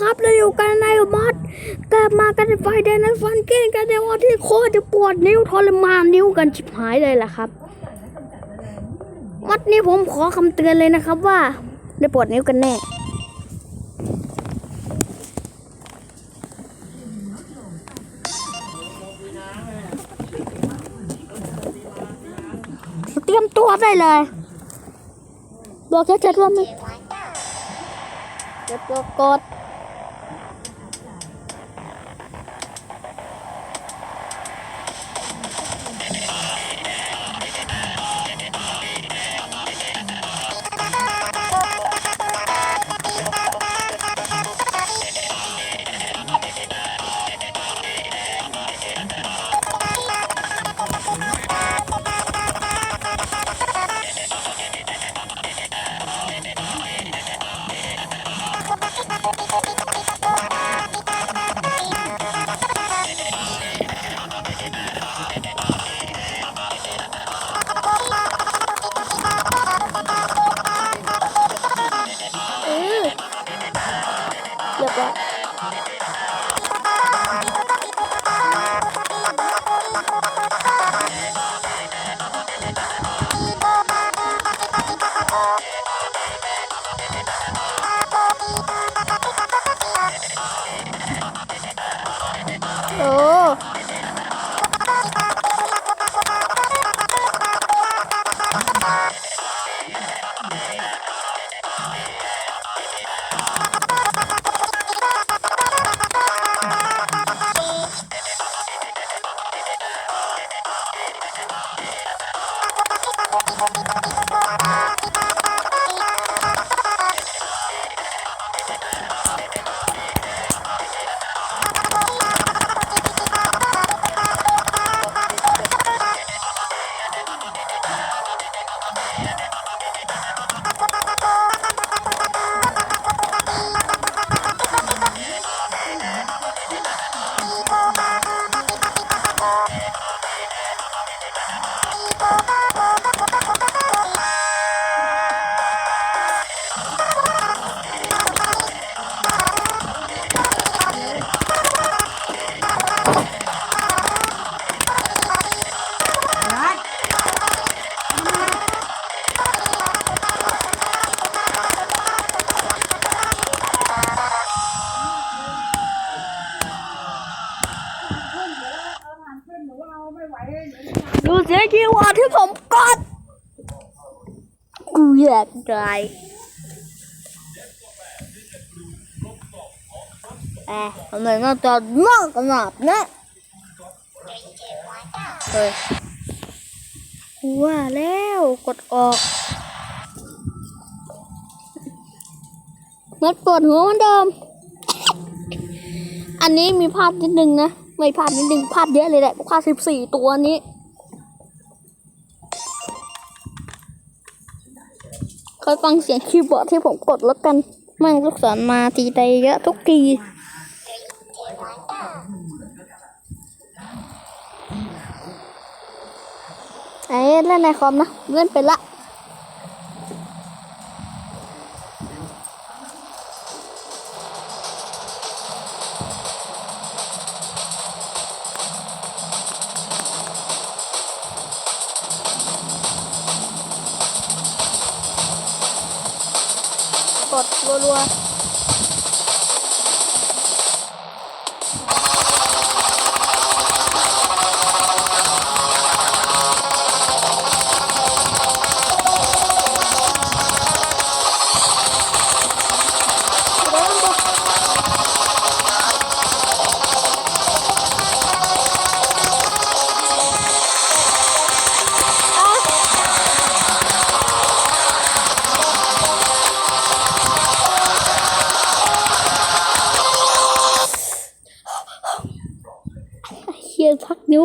ครับเราอยู่กันในมอดกลับมากันในไฟแดงในฟันเก้งกันในวันที่โคตรจะปวดนิ้วทรมานนิ้วกันชิบหายเลยล่ะครับวัดนี้ผมขอคำเตือนเลยนะครับว่า ได้ปวดนิ้วกันแน่เตรียมตัวได้เลย บอกชัดๆว่าไม่เดี๋ยวตัวกด โอ้ ดูเสียงคีย์เวอร์ดที่ผมกดกูอยากได้เอ๊ะทำไมน่าจะมากขนาดนี้เฮ้ยกูว่าแล้วกดออกมันปวดหัวเหมือนเดิม อันนี้มีพลาดนิดนึงนะ ไม่พลาดนิดนึงพลาดเยอะเลยแหละพลาดสิบสี่ตัวนี้คอยฟังเสียงคีย์บอร์ดที่ผมกดแล้วกันมั่งลูกศรมาทีใดเยอะทุกทีไอ้เล่นในคอมนะเลื่อนไปละ กดรัวๆ เฮียพักนิ้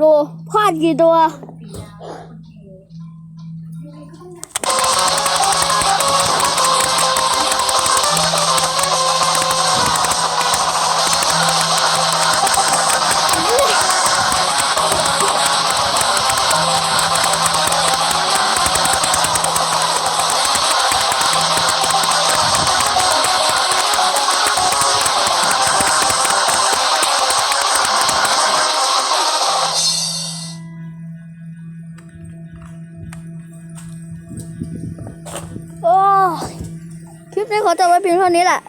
ดูพลาดกี่ตัว เขาจะไว้เพียงเท่านี้แหละ